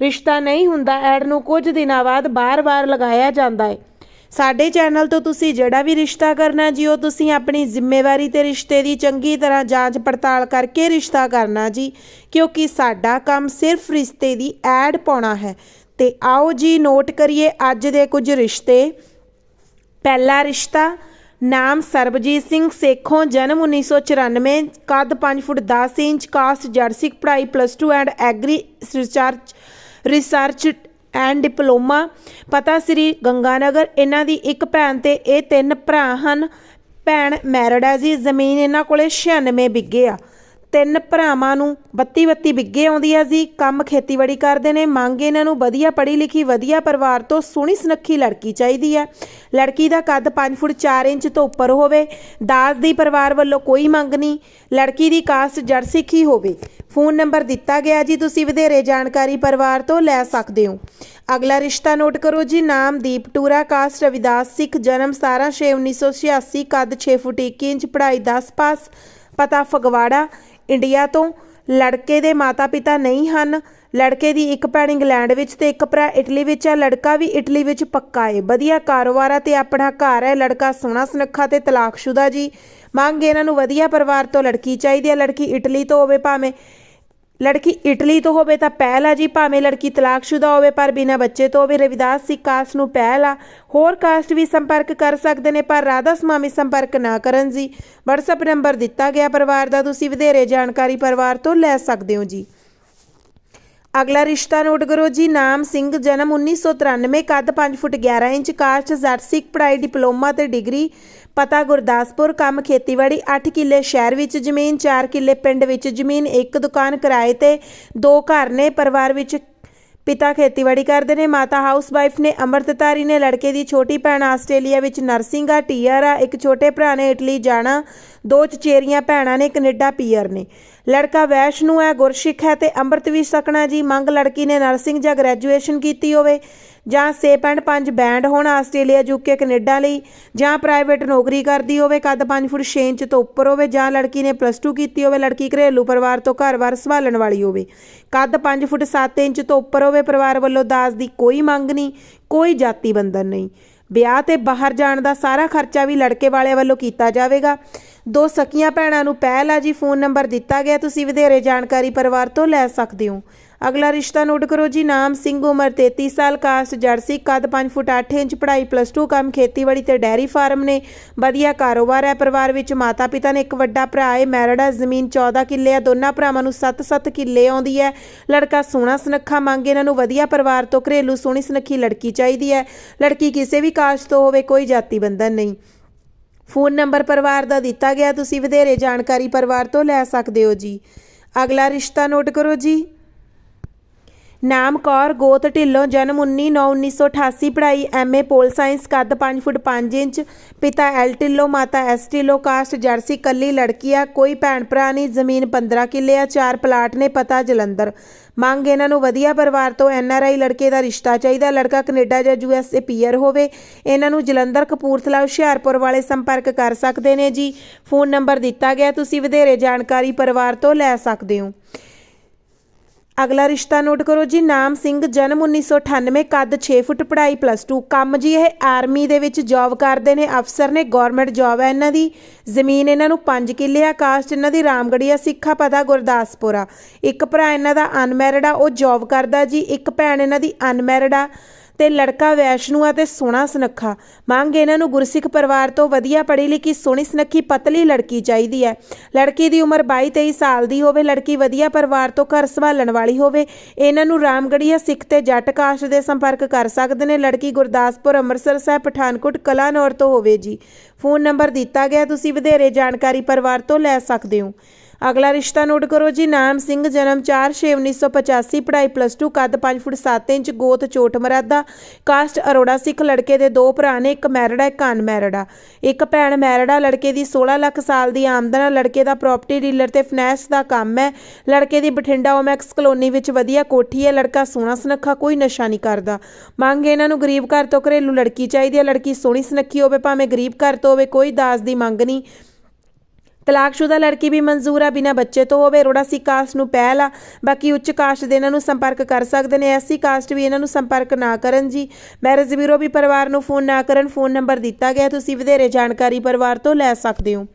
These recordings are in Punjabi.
ਰਿਸ਼ਤਾ ਨਹੀਂ ਹੁੰਦਾ, ਐਡ ਨੂੰ ਕੁਝ ਦਿਨਾਂ ਬਾਅਦ ਬਾਰ-ਬਾਰ ਲਗਾਇਆ ਜਾਂਦਾ ਹੈ। ਸਾਡੇ ਚੈਨਲ ਤੋਂ ਤੁਸੀਂ ਜਿਹੜਾ ਵੀ ਰਿਸ਼ਤਾ ਕਰਨਾ ਜੀ, ਉਹ ਤੁਸੀਂ ਆਪਣੀ ਜ਼ਿੰਮੇਵਾਰੀ ਤੇ ਰਿਸ਼ਤੇ ਦੀ ਚੰਗੀ ਤਰ੍ਹਾਂ ਜਾਂਚ ਪੜਤਾਲ ਕਰਕੇ ਰਿਸ਼ਤਾ ਕਰਨਾ ਜੀ, ਕਿਉਂਕਿ ਸਾਡਾ ਕੰਮ ਸਿਰਫ ਰਿਸ਼ਤੇ ਦੀ ਐਡ ਪਾਉਣਾ ਹੈ। ਤੇ ਆਓ ਜੀ, ਨੋਟ ਕਰੀਏ ਅੱਜ ਦੇ ਕੁਝ ਰਿਸ਼ਤੇ। ਪਹਿਲਾ ਰਿਸ਼ਤਾ, ਨਾਮ ਸਰਬਜੀਤ ਸਿੰਘ ਸੇਖੋਂ, ਜਨਮ 1994 ਕੱਦ 5 ਫੁੱਟ 10 ਇੰਚ, ਕਾਸਟ ਜਰਸਿਕ ਪੜ੍ਹਾਈ plus 2 and agri research research and diploma ਪਤਾ ਸ੍ਰੀ ਗੰਗਾਨਗਰ, ਇਹਨਾਂ ਦੀ ਇੱਕ ਭੈਣ ਤੇ ਇਹ ਤਿੰਨ ਭਰਾ ਹਨ। ਭੈਣ ਮੈਰਿਡ ਹੈ ਜੀ, ਜ਼ਮੀਨ ਇਹਨਾਂ ਕੋਲੇ 96 ਬਿੱਗੇ ਆ। ਤਿੰਨ ਭਰਾਵਾਂ ਨੂੰ 32 32 ਬਿੱਗੇ ਆਉਂਦੀਆਂ ਸੀ ਕੰਮ ਖੇਤੀਬਾੜੀ ਕਰਦੇ ਨੇ, ਮੰਗ ਇਹਨਾਂ ਨੂੰ ਵਧੀਆ ਪੜ੍ਹੀ ਲਿਖੀ, ਵਧੀਆ ਪਰਿਵਾਰ ਤੋਂ ਸੋਹਣੀ ਸੁਨੱਖੀ ਲੜਕੀ ਚਾਹੀਦੀ ਹੈ ਲੜਕੀ ਦਾ ਕੱਦ 5 ਫੁੱਟ 4 ਇੰਚ ਤੋਂ ਉੱਪਰ ਹੋਵੇ ਦਾਜ ਦੀ ਪਰਿਵਾਰ ਵੱਲੋਂ ਕੋਈ ਮੰਗ ਨਹੀਂ, ਲੜਕੀ ਦੀ ਕਾਸਟ ਜੜ ਸਿੱਖੀ ਹੋਵੇ। ਫੋਨ ਨੰਬਰ ਦਿੱਤਾ ਗਿਆ ਜੀ, ਤੁਸੀਂ ਵਧੇਰੇ ਜਾਣਕਾਰੀ ਪਰਿਵਾਰ ਤੋਂ ਲੈ ਸਕਦੇ ਹੋ। ਅਗਲਾ ਰਿਸ਼ਤਾ ਨੋਟ ਕਰੋ ਜੀ, ਨਾਮ ਦੀਪ ਟੂਰਾ, ਕਾਸਟ ਰਵਿਦਾਸ ਸਿੱਖ, ਜਨਮ 17 ਛੇ 1986 ਕੱਦ 6 ਫੁੱਟ 1 ਇੰਚ, ਪੜ੍ਹਾਈ 10 ਪਾਸ, ਪਤਾ ਫਗਵਾੜਾ। ਇੰਡੀਆ ਤੋਂ। ਲੜਕੇ ਦੇ ਮਾਤਾ-ਪਿਤਾ ਨਹੀਂ ਹਨ। ਲੜਕੇ ਦੀ ਇੱਕ ਭੈਣ ਇੰਗਲੈਂਡ ਵਿੱਚ ਤੇ ਇੱਕ ਭਰਾ ਇਟਲੀ ਵਿੱਚ ਹੈ। ਲੜਕਾ ਵੀ ਇਟਲੀ ਵਿੱਚ ਪੱਕਾ ਹੈ ਵਧੀਆ ਕਾਰੋਬਾਰ ਹੈ ਤੇ ਆਪਣਾ ਘਰ ਹੈ। ਲੜਕਾ ਸੋਹਣਾ ਸੁਨੱਖਾ ਤੇ ਤਲਾਕਸ਼ੁਦਾ ਜੀ। ਮੰਗ ਇਹਨਾਂ ਨੂੰ ਵਧੀਆ ਪਰਿਵਾਰ ਤੋਂ ਲੜਕੀ ਚਾਹੀਦੀ ਹੈ ਲੜਕੀ ਇਟਲੀ ਤੋਂ ਹੋਵੇ ਭਾਵੇਂ ਲੜਕੀ ਇਟਲੀ ਤੋਂ ਹੋਵੇ ਤਾਂ ਪਹਿਲ ਆ ਜੀ, ਭਾਵੇਂ ਲੜਕੀ ਤਲਾਕਸ਼ੁਦਾ ਹੋਵੇ, ਪਰ ਬਿਨਾਂ ਬੱਚੇ ਤੋਂ ਹੋਵੇ, ਰਵਿਦਾਸ ਸਿੱਖ ਕਾਸਟ ਨੂੰ ਪਹਿਲ ਆ। ਹੋਰ ਕਾਸਟ ਵੀ ਸੰਪਰਕ ਕਰ ਸਕਦੇ ਨੇ, ਪਰ ਰਾਧਾ ਸਮਾਮੀ ਸੰਪਰਕ ਨਾ ਕਰਨ ਜੀ। WhatsApp ਨੰਬਰ ਦਿੱਤਾ ਗਿਆ ਪਰਿਵਾਰ ਦਾ, ਤੁਸੀਂ ਵਧੇਰੇ ਜਾਣਕਾਰੀ ਪਰਿਵਾਰ ਤੋਂ ਲੈ ਸਕਦੇ ਹੋ ਜੀ। ਅਗਲਾ ਰਿਸ਼ਤਾ ਨੋਟ ਕਰੋ ਜੀ, ਨਾਮ ਸਿੰਘ, ਜਨਮ 1993 ਕੱਦ 5 ਫੁੱਟ 11 ਇੰਚ ਕਾਸਟ ਜੱਟ ਸਿੱਖ ਪੜ੍ਹਾਈ, ਡਿਪਲੋਮਾ ਤੇ ਡਿਗਰੀ। ਪਤਾ ਗੁਰਦਾਸਪੁਰ ਕੰਮ ਖੇਤੀਬਾੜੀ 8 ਕਿੱਲੇ ਸ਼ਹਿਰ ਵਿੱਚ ਜ਼ਮੀਨ 4 ਕਿੱਲੇ ਪਿੰਡ ਵਿੱਚ ਜ਼ਮੀਨ, ਇੱਕ ਦੁਕਾਨ ਕਿਰਾਏ ਤੇ ਦੋ ਘਰ ਨੇ, ਪਰਿਵਾਰ ਵਿੱਚ ਪਿਤਾ ਖੇਤੀਬਾੜੀ ਕਰਦੇ ਨੇ, ਮਾਤਾ ਹਾਊਸਵਾਈਫ ਨੇ, ਅੰਮ੍ਰਿਤਧਾਰੀ ਨੇ, ਲੜਕੇ ਦੀ ਛੋਟੀ ਭੈਣ ਆਸਟ੍ਰੇਲੀਆ ਵਿੱਚ ਨਰਸਿੰਗ ਆ ਟੀਆਰ ਆ, ਇੱਕ ਛੋਟੇ ਭਰਾ ਨੇ, ਇਟਲੀ ਜਾਣਾ, ਦੋ ਚਚੇਰੀਆਂ ਭੈਣਾਂ ਨੇ, ਕੈਨੇਡਾ ਪੀਅਰ ਨੇ। ਲੜਕਾ ਵੈਸ਼ਨੂ ਹੈ, ਗੁਰਸਿੱਖ ਹੈ ਤੇ ਅੰਮ੍ਰਿਤ ਵੀ ਸਕਣਾ ਜੀ। ਮੰਗ ਲੜਕੀ ਨੇ ਨਰਸਿੰਗ ਜਾਂ ਗ੍ਰੈਜੂਏਸ਼ਨ ਕੀਤੀ ਹੋਵੇ। ਜਾਂ 6.5 ਬੈਂਡ ਹੋਣ ਆਸਟ੍ਰੇਲੀਆ ਯੂਕੇ ਕੈਨੇਡਾ ਲਈ। ਜਾਂ ਪ੍ਰਾਈਵੇਟ ਨੌਕਰੀ ਕਰਦੀ ਹੋਵੇ, ਕੱਦ 5 ਫੁੱਟ 6 ਇੰਚ ਤੋਂ ਉੱਪਰ ਹੋਵੇ। ਜਾਂ ਲੜਕੀ ਨੇ ਪਲੱਸ 2 ਕੀਤੀ ਹੋਵੇ, ਲੜਕੀ ਘਰੇਲੂ ਪਰਿਵਾਰ ਤੋਂ ਘਰ-ਬਾਰ ਸੰਭਾਲਣ ਵਾਲੀ ਹੋਵੇ। ਕੱਦ 5 ਫੁੱਟ 7 ਇੰਚ ਤੋਂ ਉੱਪਰ ਹੋਵੇ, ਪਰਿਵਾਰ ਵੱਲੋਂ ਦਾਜ ਦੀ ਕੋਈ ਮੰਗ ਨਹੀਂ, ਕੋਈ ਜਾਤੀ ਬੰਧਨ ਨਹੀਂ। ਵਿਆਹ ਤੇ ਬਾਹਰ ਜਾਣ ਦਾ ਸਾਰਾ ਖਰਚਾ ਵੀ ਲੜਕੇ ਵਾਲਿਆਂ ਵੱਲੋਂ ਕੀਤਾ ਜਾਵੇਗਾ। ਦੋ ਸਕੀਆਂ ਭੈਣਾਂ ਨੂੰ ਪਹਿਲ ਆ ਜੀ, ਫੋਨ ਨੰਬਰ ਦਿੱਤਾ ਗਿਆ, ਤੁਸੀਂ ਵਧੇਰੇ ਜਾਣਕਾਰੀ ਪਰਿਵਾਰ ਤੋਂ ਲੈ ਸਕਦੇ ਹੋ। ਅਗਲਾ ਰਿਸ਼ਤਾ ਨੋਟ ਕਰੋ ਜੀ, ਨਾਮ, ਸਿੰਘ ਉਮਰ 33 ਸਾਲ, ਕਾਸਟ ਜਰਸੀ ਕੱਦ 5 ਫੁੱਟ 8 ਇੰਚ, ਪੜ੍ਹਾਈ ਪਲੱਸ 2 ਕੰਮ, ਖੇਤੀਬਾੜੀ ਤੇ ਡੈਰੀ ਫਾਰਮ ਨੇ। ਵਧੀਆ ਕਾਰੋਬਾਰ ਹੈ ਪਰਿਵਾਰ ਵਿੱਚ ਮਾਤਾ ਪਿਤਾ ਨੇ ਇੱਕ ਵੱਡਾ ਭਰਾ ਹੈ ਮੈਰਿਡ ਹੈ ਜ਼ਮੀਨ 14 ਕਿੱਲੇ ਆ, ਦੋਨਾਂ ਭਰਾਵਾਂ ਨੂੰ 7-7 ਕਿੱਲੇ ਆਉਂਦੀ ਹੈ। ਲੜਕਾ ਸੋਹਣਾ ਸੁਨੱਖਾ, ਮੰਗੇ ਇਹਨਾਂ ਨੂੰ ਵਧੀਆ ਪਰਿਵਾਰ ਤੋਂ ਘਰੇਲੂ ਸੋਹਣੀ ਸੁਨੱਖੀ ਲੜਕੀ ਚਾਹੀਦੀ ਹੈ। ਲੜਕੀ ਕਿਸੇ ਵੀ ਕਾਸਟ ਤੋਂ ਹੋਵੇ, ਕੋਈ ਜਾਤੀ ਬੰਧਨ ਨਹੀਂ। ਫੋਨ ਨੰਬਰ ਪਰਿਵਾਰ ਦਾ ਦਿੱਤਾ ਗਿਆ, ਤੁਸੀਂ ਵਧੇਰੇ ਜਾਣਕਾਰੀ ਪਰਿਵਾਰ ਤੋਂ ਲੈ ਸਕਦੇ ਹੋ ਜੀ। ਅਗਲਾ ਰਿਸ਼ਤਾ ਨੋਟ ਕਰੋ ਜੀ। ਨਾਮ ਕੌਰ ਗੋਤ ਢਿੱਲੋਂ, ਜਨਮ 19/9/1988 ਪੜ੍ਹਾਈ ਐਮਏ ਪੋਲ ਸਾਇੰਸ, ਕੱਦ 5 ਫੁੱਟ 5 ਇੰਚ, ਪਿਤਾ ਐਲ ਢਿੱਲੋਂ, ਮਾਤਾ ਐਸ ਢਿੱਲੋਂ, ਕਾਸਟ ਜਰਸੀ ਕੱਲੀ ਲੜਕੀ ਆ ਕੋਈ ਭੈਣ ਭਰਾ ਨਹੀਂ, ਜ਼ਮੀਨ 15 ਕਿੱਲੇ ਆ, ਚਾਰ ਪਲਾਟ ਨੇ, ਪਤਾ ਜਲੰਧਰ। ਮੰਗ ਇਹਨਾਂ ਨੂੰ ਵਧੀਆ ਪਰਿਵਾਰ ਤੋਂ ਐਨ ਆਰ ਆਈ ਲੜਕੇ ਦਾ ਰਿਸ਼ਤਾ ਚਾਹੀਦਾ। ਲੜਕਾ ਕੈਨੇਡਾ ਜਾਂ ਯੂ ਐਸ ਏ ਪੀਆਰ ਹੋਵੇ, ਇਹਨਾਂ ਨੂੰ ਜਲੰਧਰ ਕਪੂਰਥਲਾ ਹੁਸ਼ਿਆਰਪੁਰ ਵਾਲੇ ਸੰਪਰਕ ਕਰ ਸਕਦੇ ਨੇ ਜੀ। ਫੋਨ ਨੰਬਰ ਦਿੱਤਾ ਗਿਆ, ਤੁਸੀਂ ਵਧੇਰੇ ਜਾਣਕਾਰੀ ਪਰਿਵਾਰ ਤੋਂ ਲੈ ਸਕਦੇ ਹੋ। ਅਗਲਾ ਰਿਸ਼ਤਾ ਨੋਟ ਕਰੋ ਜੀ, ਨਾਮ ਸਿੰਘ, ਜਨਮ 1998 ਕੱਦ 6 ਫੁੱਟ, ਪੜ੍ਹਾਈ ਪਲੱਸ 2 ਕੰਮ ਜੀ, ਇਹ ਆਰਮੀ ਦੇ ਵਿੱਚ ਜੌਬ ਕਰਦੇ ਨੇ, ਅਫਸਰ ਨੇ ਗਵਰਨਮੈਂਟ ਜੌਬ ਹੈ ਇਹਨਾਂ ਦੀ। ਜ਼ਮੀਨ ਇਹਨਾਂ ਨੂੰ 5 ਕਿੱਲੇ ਆ ਕਾਸਟ ਇਹਨਾਂ ਦੀ ਰਾਮਗੜੀਆ ਸਿੱਖਾ ਪਤਾ, ਗੁਰਦਾਸਪੁਰ। ਆ ਇੱਕ ਭਰਾ ਇਹਨਾਂ ਦਾ ਅਨਮੈਰਿਡ ਆ, ਉਹ ਜੌਬ ਕਰਦਾ ਜੀ, ਇੱਕ ਭੈਣ ਇਹਨਾਂ ਦੀ ਅਨਮੈਰਿਡ ਆ। ਤੇ ਲੜਕਾ ਵੈਸ਼ਨੂ ਆ ਤੇ ਸੋਹਣਾ ਸੁਨੱਖਾ। ਮੰਗ ਇਹਨਾਂ ਨੂੰ ਗੁਰਸਿੱਖ ਪਰਿਵਾਰ ਤੋਂ ਵਧੀਆ ਪੜ੍ਹੀ ਲਿਖੀ ਸੋਹਣੀ ਸੁਨੱਖੀ ਪਤਲੀ ਲੜਕੀ ਚਾਹੀਦੀ ਹੈ। ਲੜਕੀ ਦੀ ਉਮਰ 22 23 ਸਾਲ ਦੀ ਹੋਵੇ, ਲੜਕੀ ਵਧੀਆ ਪਰਿਵਾਰ ਤੋਂ ਘਰ ਸੰਭਾਲਣ ਵਾਲੀ ਹੋਵੇ, ਇਹਨਾਂ ਨੂੰ ਰਾਮਗੜੀਆ ਸਿੱਖ ਤੇ ਜੱਟ ਕਾਸ਼ ਦੇ ਸੰਪਰਕ ਕਰ ਸਕਦੇ ਨੇ। ਲੜਕੀ ਗੁਰਦਾਸਪੁਰ, ਅੰਮ੍ਰਿਤਸਰ ਸਾਹਿਬ, ਪਠਾਨਕੋਟ, ਕਲਾਨੌਰ ਤੋਂ ਹੋਵੇ ਜੀ। ਫੋਨ ਨੰਬਰ ਦਿੱਤਾ ਗਿਆ, ਤੁਸੀਂ ਵਧੇਰੇ ਜਾਣਕਾਰੀ ਪਰਿਵਾਰ ਤੋਂ ਲੈ ਸਕਦੇ ਹੋ। ਅਗਲਾ ਰਿਸ਼ਤਾ ਨੋਟ ਕਰੋ ਜੀ, ਨਾਮ ਸਿੰਘ, ਜਨਮ 4/6/1985 ਪੜ੍ਹਾਈ ਪਲੱਸ 2 ਕੱਦ 5 ਫੁੱਟ 7 ਇੰਚ, ਗੋਤ ਚੋਟ ਮਰਾਦਾ ਕਾਸਟ ਅਰੋੜਾ ਸਿੱਖ ਲੜਕੇ ਦੇ ਦੋ ਭਰਾ ਨੇ, ਇੱਕ ਮੈਰਿਡ ਹੈ ਇੱਕ ਅਨਮੈਰਿਡ ਆ ਇੱਕ ਭੈਣ ਮੈਰਿਡ ਆ ਲੜਕੇ ਦੀ 16 ਲੱਖ ਸਾਲ ਦੀ ਆਮਦਨ ਆ ਲੜਕੇ ਦਾ ਪ੍ਰਾਪਰਟੀ ਡੀਲਰ ਤੇ ਫਾਈਨੈਂਸ ਦਾ ਕੰਮ ਹੈ। ਲੜਕੇ ਦੀ ਬਠਿੰਡਾ ਓਮੈਕਸ ਕਲੋਨੀ ਵਿੱਚ ਵਧੀਆ ਕੋਠੀ ਹੈ, ਲੜਕਾ ਸੋਹਣਾ ਸੁਨੱਖਾ, ਕੋਈ ਨਸ਼ਾ ਨਹੀਂ ਕਰਦਾ। ਮੰਗ ਇਹਨਾਂ ਨੂੰ ਗਰੀਬ ਘਰ ਤੋਂ ਘਰੇਲੂ ਲੜਕੀ ਚਾਹੀਦੀ ਹੈ, ਲੜਕੀ ਸੋਹਣੀ ਸੁਨੱਖੀ ਹੋਵੇ, ਭਾਵੇਂ ਗਰੀਬ ਘਰ ਤੋਂ ਹੋਵੇ, ਕੋਈ ਦਾਜ ਦੀ ਮੰਗ ਨਹੀਂ। ਤਲਾਕਸ਼ੁਦਾ ਲੜਕੀ ਵੀ ਮਨਜ਼ੂਰ ਆ, ਬਿਨਾਂ ਬੱਚੇ ਤੋਂ ਹੋਵੇ ਰੋੜਾ ਸੀ ਕਾਸਟ ਨੂੰ ਪਹਿਲ ਆ। ਬਾਕੀ ਉੱਚ ਕਾਸਟ ਦੇ ਇਹਨਾਂ ਨੂੰ ਸੰਪਰਕ ਕਰ ਸਕਦੇ ਨੇ, ਐਸੀ ਕਾਸਟ ਵੀ ਇਹਨਾਂ ਨੂੰ ਸੰਪਰਕ ਨਾ ਕਰਨ ਜੀ। ਮੈਰਿਜ ਬਿਊਰੋ ਵੀ ਪਰਿਵਾਰ ਨੂੰ ਫੋਨ ਨਾ ਕਰਨ, ਫੋਨ ਨੰਬਰ ਦਿੱਤਾ ਗਿਆ, ਤੁਸੀਂ ਵਧੇਰੇ ਜਾਣਕਾਰੀ ਪਰਿਵਾਰ ਤੋਂ ਲੈ ਸਕਦੇ ਹੋ।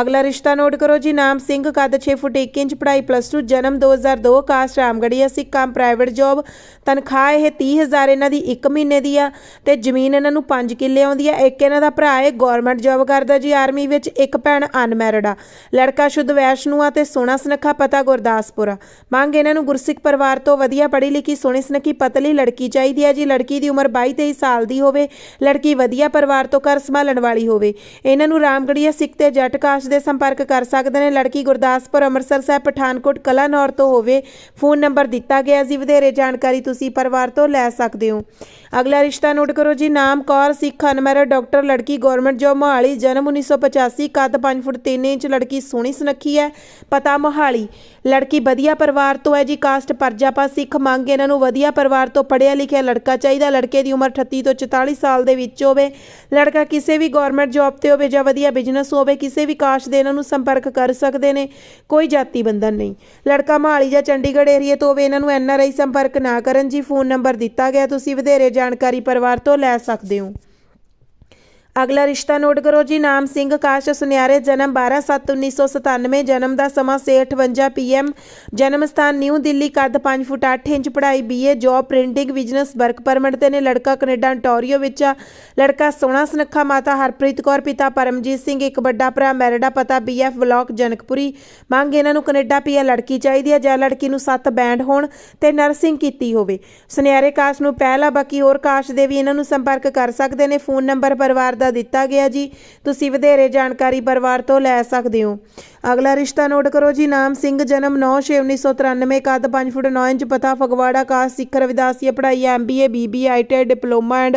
ਅਗਲਾ ਰਿਸ਼ਤਾ ਨੋਟ ਕਰੋ ਜੀ, ਨਾਮ ਸਿੰਘ, ਕੱਦ 6 ਫੁੱਟ 1 ਇੰਚ, ਪੜ੍ਹਾਈ ਪਲੱਸ 2 ਜਨਮ 2002 ਕਾਸਟ ਰਾਮਗੜੀਆ ਸਿੱਖ ਕੰਮ ਪ੍ਰਾਈਵੇਟ ਜੌਬ ਤਨਖਾਹ ਇਹ 30000 ਇਹਨਾਂ ਦੀ 1 ਮਹੀਨੇ ਦੀ ਆ ਤੇ ਜ਼ਮੀਨ ਇਹਨਾਂ ਨੂੰ 5 ਕਿੱਲੇ ਆਉਂਦੀ ਆ। ਇੱਕ ਇਹਨਾਂ ਦਾ ਭਰਾ ਹੈ ਗਵਰਨਮੈਂਟ ਜੌਬ ਕਰਦਾ ਜੀ ਆਰਮੀ ਵਿੱਚ ਇੱਕ ਭੈਣ ਅਨਮੈਰਿਡ ਆ ਲੜਕਾ ਸ਼ੁੱਧ ਵੈਸ਼ਨੂ ਆ ਤੇ ਸੋਹਣਾ ਸੁਨੱਖਾ ਪਤਾ ਗੁਰਦਾਸਪੁਰ ਮੰਗ ਇਹਨਾਂ ਨੂੰ ਗੁਰਸਿੱਖ ਪਰਿਵਾਰ ਤੋਂ ਵਧੀਆ ਪੜ੍ਹੀ ਲਿਖੀ, ਸੋਹਣੀ ਸੁਨੱਖੀ ਪਤਲੀ ਲੜਕੀ ਚਾਹੀਦੀ ਹੈ ਜੀ। ਲੜਕੀ ਦੀ ਉਮਰ 22 23 ਸਾਲ ਦੀ ਹੋਵੇ, ਲੜਕੀ ਵਧੀਆ ਪਰਿਵਾਰ ਤੋਂ ਘਰ ਸੰਭਾਲਣ ਵਾਲੀ ਹੋਵੇ। ਇਹਨਾਂ ਨੂੰ ਰਾਮਗੜੀਆ ਸਿੱਖ ਤੇ ਜੱਟ ਕਾਸ਼ ਦੇ ਸੰਪਰਕ ਕਰ ਸਕਦੇ ਨੇ। ਲੜਕੀ ਗੁਰਦਾਸਪੁਰ, ਅੰਮ੍ਰਿਤਸਰ ਸਾਹਿਬ, ਪਠਾਨਕੋਟ, ਕਲਾਨੌਰ ਤੋਂ ਹੋਵੇ, ਫੋਨ ਨੰਬਰ ਦਿੱਤਾ ਗਿਆ ਜੀ। ਵਧੇਰੇ ਜਾਣਕਾਰੀ ਤੁਸੀਂ ਪਰਿਵਾਰ ਤੋਂ ਲੈ ਸਕਦੇ ਹੋ। ਅਗਲਾ ਰਿਸ਼ਤਾ ਨੋਟ ਕਰੋ ਜੀ, ਨਾਮ ਕੌਰ ਸਿੱਖ ਅਨਮੈਰਿਡ ਡਾਕਟਰ, ਲੜਕੀ ਗਵਰਨਮੈਂਟ ਜੋਬ ਮੋਹਾਲੀ, ਜਨਮ 1985 ਕੱਦ 5 ਫੁੱਟ 3 ਇੰਚ, ਲੜਕੀ ਸੋਹਣੀ ਸੁਨੱਖੀ ਹੈ, ਪਤਾ ਮੋਹਾਲੀ। ਲੜਕੀ ਵਧੀਆ ਪਰਿਵਾਰ ਤੋਂ ਹੈ ਜੀ, ਕਾਸਟ ਪਰਜਾਪਾ ਸਿੱਖ ਮੰਗ ਇਹਨਾਂ ਨੂੰ ਵਧੀਆ ਪਰਿਵਾਰ ਤੋਂ ਪੜ੍ਹਿਆ ਲਿਖਿਆ ਲੜਕਾ ਚਾਹੀਦਾ, ਲੜਕੇ ਦੀ ਉਮਰ 38 ਤੋਂ 44 ਸਾਲ ਦੇ ਵਿੱਚ ਹੋਵੇ, ਲੜਕਾ ਕਿਸੇ ਵੀ ਗਵਰਨਮੈਂਟ ਜੌਬ ਤੇ ਹੋਵੇ ਜਾਂ ਵਧੀਆ ਬਿਜ਼ਨਸ ਹੋਵੇ, ਕਿਸੇ ਵੀ ਕਾਸਟ ਦੇ ਇਹਨਾਂ ਨੂੰ ਸੰਪਰਕ ਕਰ ਸਕਦੇ ਨੇ, ਕੋਈ ਜਾਤੀ ਬੰਧਨ ਨਹੀਂ। ਲੜਕਾ ਮੋਹਾਲੀ ਜਾਂ ਚੰਡੀਗੜ੍ਹ ਏਰੀਏ ਤੋਂ ਹੋਵੇ, ਇਹਨਾਂ ਨੂੰ ਐਨਆਰਆਈ ਸੰਪਰਕ ਨਾ ਕਰਨ ਜੀ, ਫੋਨ ਨੰਬਰ ਦਿੱਤਾ ਗਿਆ, ਤੁਸੀਂ ਵਧੇਰੇ ਜਾਣਕਾਰੀ ਪਰਿਵਾਰ ਤੋਂ ਲੈ ਸਕਦੇ ਹੋ। ਅਗਲਾ ਰਿਸ਼ਤਾ ਨੋਟ ਕਰੋ ਜੀ, ਨਾਮ ਸਿੰਘ, ਕਾਸ਼ ਸੁਨਿਆਰੇ, ਜਨਮ 12/7/1997 ਜਨਮ ਦਾ ਸਮਾਂ 6:58 ਪੀਐਮ, ਜਨਮ ਸਥਾਨ ਨਿਊ ਦਿੱਲੀ, ਕੱਦ 5 ਫੁੱਟ 8 ਇੰਚ, ਪੜ੍ਹਾਈ BA, job, printing, business, work permit ਤੇ ਨੇ ਲੜਕਾ ਕੈਨੇਡਾ ontario ਵਿੱਚ ਆ। ਲੜਕਾ ਸੋਹਣਾ ਸੁਨੱਖਾ ਮਾਤਾ ਹਰਪ੍ਰੀਤ ਕੌਰ, ਪਿਤਾ ਪਰਮਜੀਤ ਸਿੰਘ, ਇੱਕ ਵੱਡਾ ਭਰਾ ਮੈਰਿਡਾ ਪਤਾ ਬੀਐਫ ਬਲਾਕ ਜਨਕਪੁਰੀ। ਮੰਗ ਇਹਨਾਂ ਨੂੰ ਕੈਨੇਡਾ ਪੀਆ ਲੜਕੀ ਚਾਹੀਦੀ ਹੈ ਜਾਂ ਲੜਕੀ ਨੂੰ ਸੱਤ ਬੈਂਡ ਹੋਣ ਤੇ ਨਰਸਿੰਗ ਕੀਤੀ ਹੋਵੇ। ਸੁਨਿਆਰੇ ਕਾਸ਼ ਨੂੰ ਪਹਿਲਾ, ਬਾਕੀ ਹੋਰ ਕਾਸ਼ ਦੇ ਵੀ ਇਹਨਾਂ ਨੂੰ ਸੰਪਰਕ ਕਰ ਸਕਦੇ ਨੇ। ਫੋਨ ਨੰਬਰ ਪਰਿਵਾਰ ਦਾ ਦਿੱਤਾ ਗਿਆ ਜੀ। ਤੁਸੀਂ ਵਧੇਰੇ ਜਾਣਕਾਰੀ ਪਰਿਵਾਰ ਤੋਂ ਲੈ ਸਕਦੇ ਹੋ। ਅਗਲਾ ਰਿਸ਼ਤਾ ਨੋਟ ਕਰੋ ਜੀ। ਨਾਮ ਸਿੰਘ, ਜਨਮ 9/6/1993 ਕੱਦ 5 ਫੁੱਟ 9 ਇੰਚ, ਪਤਾ ਫਗਵਾੜਾ, ਕਾਸ ਸਿੱਖ ਰਵਿਦਾਸੀਆ ਪੜ੍ਹਾਈ MBA Bibi IT diploma and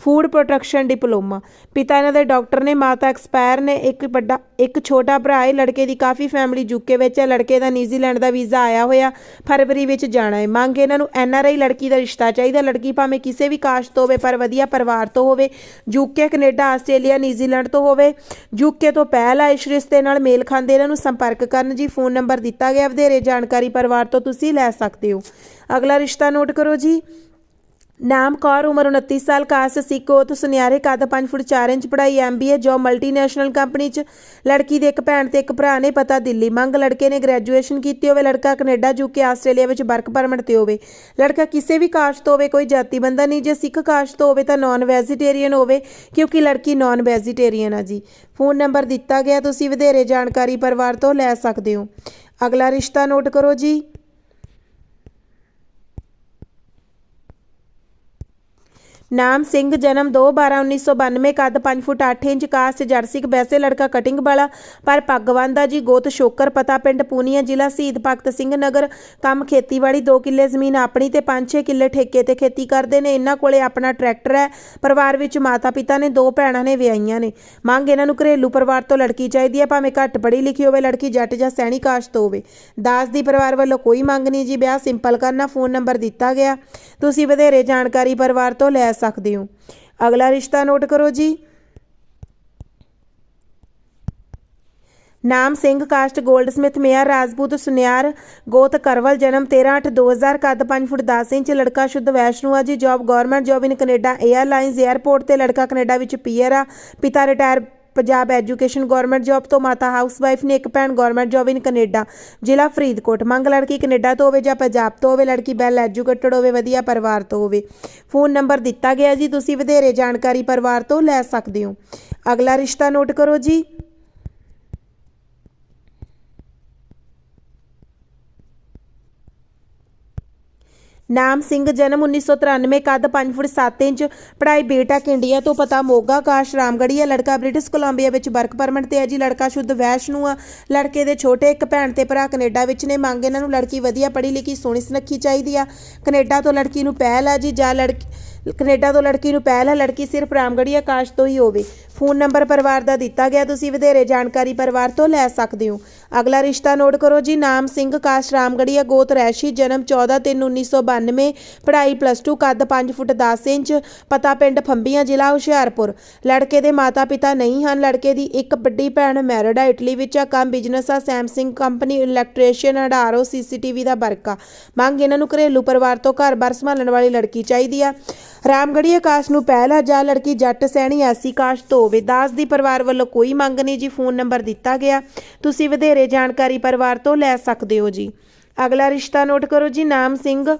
food protection diploma. ਪਿਤਾ ਇਹਨਾਂ ਦੇ ਡਾਕਟਰ ਨੇ, ਮਾਤਾ ਐਕਸਪਾਇਰ ਨੇ, ਇੱਕ ਵੱਡਾ, ਇੱਕ ਛੋਟਾ ਭਰਾ ਹੈ, ਲੜਕੇ ਦੀ ਕਾਫੀ ਫੈਮਿਲੀ ਯੂਕੇ ਵਿੱਚ ਹੈ, ਲੜਕੇ ਦਾ ਨਿਊਜ਼ੀਲੈਂਡ ਦਾ ਵੀਜ਼ਾ ਆਇਆ ਹੋਇਆ, ਫਰਵਰੀ ਵਿੱਚ ਜਾਣਾ ਹੈ। ਮੰਗ ਇਹਨਾਂ ਨੂੰ ਐਨਆਰਆਈ ਲੜਕੀ ਦਾ ਰਿਸ਼ਤਾ ਚਾਹੀਦਾ। ਲੜਕੀ ਭਾਵੇਂ ਕਿਸੇ ਵੀ ਕਾਸਟ ਤੋਂ ਹੋਵੇ, ਪਰ ਵਧੀਆ ਪਰਿਵਾਰ ਤੋਂ ਹੋਵੇ ਯੂਕੇ ਕੈਨੇਡਾ, ਆਸਟ੍ਰੇਲੀਆ, ਨਿਊਜ਼ੀਲੈਂਡ ਤੋਂ ਹੋਵੇ ਯੂਕੇ ਤੋਂ ਪਹਿਲ ਆ ਇਸ ਰਿਸ਼ਤੇ ਨਾਲ ਮੇਲ ਖਾਂਦੇ ਇਹਨਾਂ ਨੂੰ ਸੰਪਰਕ ਕਰਨ ਜੀ। ਫੋਨ ਨੰਬਰ ਦਿੱਤਾ ਗਿਆ, ਵਧੇਰੇ ਜਾਣਕਾਰੀ ਪਰਿਵਾਰ ਤੋਂ ਤੁਸੀਂ ਲੈ ਸਕਦੇ ਹੋ। ਅਗਲਾ ਰਿਸ਼ਤਾ ਨੋਟ ਕਰੋ ਜੀ। ਨਾਮ ਕੌਰ, ਉਮਰ 29 ਸਾਲ, ਕਾਸ ਸਿੱਕੋਤ ਸੁਨਿਆਰੇ, ਕੱਦ 5 ਫੁੱਟ 4 ਇੰਚ, ਪੜ੍ਹਾਈ ਐਮਬੀਏ ਜੋ ਮਲਟੀਨੈਸ਼ਨਲ ਕੰਪਨੀ 'ਚ ਲੜਕੀ ਦੇ ਇੱਕ ਭੈਣ ਤੇ ਇੱਕ ਭਰਾ ਨੇ, ਪਤਾ ਦਿੱਲੀ। ਮੰਗ ਲੜਕੇ ਨੇ ਗ੍ਰੈਜੂਏਸ਼ਨ ਕੀਤੀ ਹੋਵੇ, ਲੜਕਾ ਕੈਨੇਡਾ ਯੂਕੇ ਆਸਟ੍ਰੇਲੀਆ ਵਿੱਚ ਵਰਕ ਪਰਮਿਟ ਤੇ ਹੋਵੇ। ਲੜਕਾ ਕਿਸੇ ਵੀ ਕਾਸਟ ਤੋਂ ਹੋਵੇ, ਕੋਈ ਜਾਤੀ ਬੰਦਾ ਨਹੀਂ, ਜੇ ਸਿੱਖ ਕਾਸਟ ਤੋਂ ਹੋਵੇ ਤਾਂ ਨਾਨ ਵੈਜੀਟੇਰੀਅਨ ਹੋਵੇ, ਕਿਉਂਕਿ ਲੜਕੀ ਨਾਨ ਵੈਜੀਟੇਰੀਅਨ ਆ ਜੀ। ਫੋਨ ਨੰਬਰ ਦਿੱਤਾ ਗਿਆ, ਤੁਸੀਂ ਵਧੇਰੇ ਜਾਣਕਾਰੀ ਪਰਿਵਾਰ ਤੋਂ ਲੈ ਸਕਦੇ ਹੋ। ਅਗਲਾ ਰਿਸ਼ਤਾ ਨੋਟ ਕਰੋ ਜੀ। ਨਾਮ ਸਿੰਘ, ਜਨਮ 2/12/1992 ਕੱਦ 5 ਫੁੱਟ 8 ਇੰਚ, ਕਾਸਟ ਜਰਸਿਕ ਵੈਸੇ ਲੜਕਾ ਕਟਿੰਗ ਵਾਲਾ, ਪਰ ਪੱਗਵੰਦ ਦਾ ਜੀ ਗੋਤ ਸ਼ੋਕਰ, ਪਤਾ ਪਿੰਡ ਪੂਨੀਆ ਜ਼ਿਲ੍ਹਾ ਸ਼ਹੀਦ ਭਗਤ ਸਿੰਘ ਨਗਰ, ਕੰਮ ਖੇਤੀਬਾੜੀ 2 ਕਿੱਲੇ ਜ਼ਮੀਨ ਆਪਣੀ ਤੇ 5-6 ਕਿੱਲੇ ਠੇਕੇ ਤੇ ਖੇਤੀ ਕਰਦੇ ਨੇ, ਇਹਨਾਂ ਕੋਲੇ ਆਪਣਾ ਟਰੈਕਟਰ ਹੈ, ਪਰਿਵਾਰ ਵਿੱਚ ਮਾਤਾ ਪਿਤਾ ਨੇ, ਦੋ ਭੈਣਾਂ ਨੇ, ਵਿਆਹੀਆਂ ਨੇ। ਮੰਗ ਇਹਨਾਂ ਨੂੰ ਘਰੇਲੂ ਪਰਿਵਾਰ ਤੋਂ ਲੜਕੀ ਚਾਹੀਦੀ ਹੈ, ਭਾਵੇਂ ਘੱਟ ਪੜ੍ਹੀ ਲਿਖੀ ਹੋਵੇ, ਲੜਕੀ ਜੱਟ ਜਾਂ ਸੈਣੀ ਕਾਸਟ ਤੋਂ ਹੋਵੇ। ਦਾਸ ਦੀ ਪਰਿਵਾਰ ਵੱਲੋਂ ਕੋਈ ਮੰਗ ਨਹੀਂ ਜੀ, ਵਿਆਹ ਸਿੰਪਲ ਕਰਨਾ ਫੋਨ ਨੰਬਰ ਦਿੱਤਾ ਗਿਆ। ਤੁਸੀਂ ਵਧੇਰੇ ਜਾਣਕਾਰੀ ਪਰਿਵਾਰ ਤੋਂ ਲੈ ਸਕਦੇ ਹੋ। ਅਗਲਾ ਰਿਸ਼ਤਾ ਨੋਟ ਕਰੋ ਜੀ। ਨਾਮ Singh, caste goldsmith Mair, Rajput, ਸੁਨਿਆਰ, ਗੋਤ, ਕਰਵਲ, ਜਨਮ 13/8/2000 ਕੱਦ 5 ਫੁੱਟ 10 ਇੰਚ, ਲੜਕਾ ਸ਼ੁੱਧ ਵੈਸ਼ਨੂ ਆ ਜੀ, job government job in Canada airlines airport ਤੇ ਲੜਕਾ ਕੈਨੇਡਾ ਵਿੱਚ ਪੀਅਰ ਆ। ਪਿਤਾ retire Punjab education government job ਤੋਂ ਮਾਤਾ ਹਾਊਸਵਾਈਫ ਨੇ ਇੱਕ ਭੈਣ ਗਵਰਨਮੈਂਟ ਜੌਬ ਇਨ ਕੈਨੇਡਾ, ਜ਼ਿਲ੍ਹਾ ਫਰੀਦਕੋਟ। ਮੰਗ ਲੜਕੀ ਕੈਨੇਡਾ ਤੋਂ ਹੋਵੇ ਜਾਂ ਪੰਜਾਬ ਤੋਂ ਹੋਵੇ, ਲੜਕੀ ਵੈਲ ਐਜੂਕੇਟਡ ਹੋਵੇ, ਵਧੀਆ ਪਰਿਵਾਰ ਤੋਂ ਹੋਵੇ। ਫੋਨ ਨੰਬਰ ਦਿੱਤਾ ਗਿਆ ਜੀ, ਤੁਸੀਂ ਵਧੇਰੇ ਜਾਣਕਾਰੀ ਪਰਿਵਾਰ ਤੋਂ ਲੈ ਸਕਦੇ ਹੋ। ਅਗਲਾ ਰਿਸ਼ਤਾ ਨੋਟ ਕਰੋ ਜੀ। ਨਾਮ ਸਿੰਘ, ਜਨਮ 1993 ਕੱਦ 5 ਫੁੱਟ 7 ਇੰਚ, ਪੜ੍ਹਾਈ ਬੀਟੈਕ ਇੰਡੀਆ ਤੋਂ ਪਤਾ ਮੋਗਾ, ਕਾਸ਼ ਰਾਮਗੜੀਆ ਲੜਕਾ ਬ੍ਰਿਟਿਸ਼ ਕੋਲੰਬੀਆ ਵਿੱਚ ਵਰਕ ਪਰਮਿਟ ਤੇ ਹੈ ਜੀ, ਲੜਕਾ ਸ਼ੁੱਧ ਵੈਸ਼ਨੂ ਆ। ਲੜਕੇ ਦੇ ਛੋਟੇ ਇੱਕ ਭੈਣ ਤੇ ਭਰਾ ਕੈਨੇਡਾ ਵਿੱਚ ਨੇ, ਮੰਗ ਇਹਨਾਂ ਨੂੰ ਲੜਕੀ ਵਧੀਆ ਪੜ੍ਹੀ ਲਿਖੀ, ਸੋਹਣੀ ਸੁਨੱਖੀ ਚਾਹੀਦੀ ਆ। ਕੈਨੇਡਾ ਤੋਂ ਲੜਕੀ ਨੂੰ ਪਹਿਲ ਆ ਜੀ, ਜਾਂ ਲੜਕੀ ਕੈਨੇਡਾ ਤੋਂ ਲੜਕੀ ਨੂੰ ਪਹਿਲ ਆ, ਲੜਕੀ ਸਿਰਫ ਰਾਮਗੜੀਆ ਆਕਾਸ਼ ਤੋਂ ਹੀ ਹੋਵੇ। ਫੋਨ ਨੰਬਰ ਪਰਿਵਾਰ ਦਾ ਦਿੱਤਾ ਗਿਆ, ਤੁਸੀਂ ਵਧੇਰੇ ਜਾਣਕਾਰੀ ਪਰਿਵਾਰ ਤੋਂ ਲੈ ਸਕਦੇ ਹੋ। ਅਗਲਾ ਰਿਸ਼ਤਾ ਨੋਟ ਕਰੋ ਜੀ, ਨਾਮ ਸਿੰਘ ਕਾਸ਼ ਰਾਮਗੜੀਆ ਗੋਤ ਰੈਸ਼ੀ, ਜਨਮ 14/3/1992 ਪੜ੍ਹਾਈ ਪਲੱਸ 2 ਕੱਦ 5 ਫੁੱਟ 10 ਇੰਚ, ਪਤਾ ਪਿੰਡ ਫੰਬੀਆਂ ਜ਼ਿਲ੍ਹਾ ਹੁਸ਼ਿਆਰਪੁਰ। ਲੜਕੇ ਦੇ ਮਾਤਾ ਪਿਤਾ ਨਹੀਂ ਹਨ, ਲੜਕੇ ਦੀ ਇੱਕ ਵੱਡੀ ਭੈਣ ਮੈਰਿਡ ਆ ਇਟਲੀ ਵਿੱਚ ਆ, ਕੰਮ ਬਿਜ਼ਨਸ ਆ ਸੈਮਸੰਗ ਕੰਪਨੀ ਇਲੈਕਟ੍ਰੀਸ਼ੀਅਨ ਅਡਾਰੋ ਸੀਸੀਟੀਵੀ ਦਾ ਵਰਕਾ ਮੰਗ ਇਹਨਾਂ ਨੂੰ ਘਰੇਲੂ ਪਰਿਵਾਰ ਤੋਂ ਘਰ-ਬਾਰ ਸੰਭਾਲਣ ਵਾਲੀ ਲੜਕੀ ਚਾਹੀਦੀ ਆ। ਰਾਮਗੜੀਆ ਆਕਾਸ਼ ਨੂੰ ਪਹਿਲਾ ਜਾਂ, ਲੜਕੀ ਜੱਟ ਸੈਣੀ ਐਸੀ ਕਾਸ਼ ਤੋਂ ਦਾਸ ਦੀ ਪਰਿਵਾਰ ਵੱਲੋਂ ਕੋਈ ਮੰਗ ਨਹੀਂ ਜੀ, ਫੋਨ ਨੰਬਰ ਦਿੱਤਾ ਗਿਆ। ਤੁਸੀਂ ਵਧੇਰੇ ਜਾਣਕਾਰੀ ਪਰਿਵਾਰ ਤੋਂ ਲੈ ਸਕਦੇ ਹੋ ਜੀ। ਅਗਲਾ ਰਿਸ਼ਤਾ ਨੋਟ ਕਰੋ ਜੀ ਨਾਮ ਸਿੰਘ।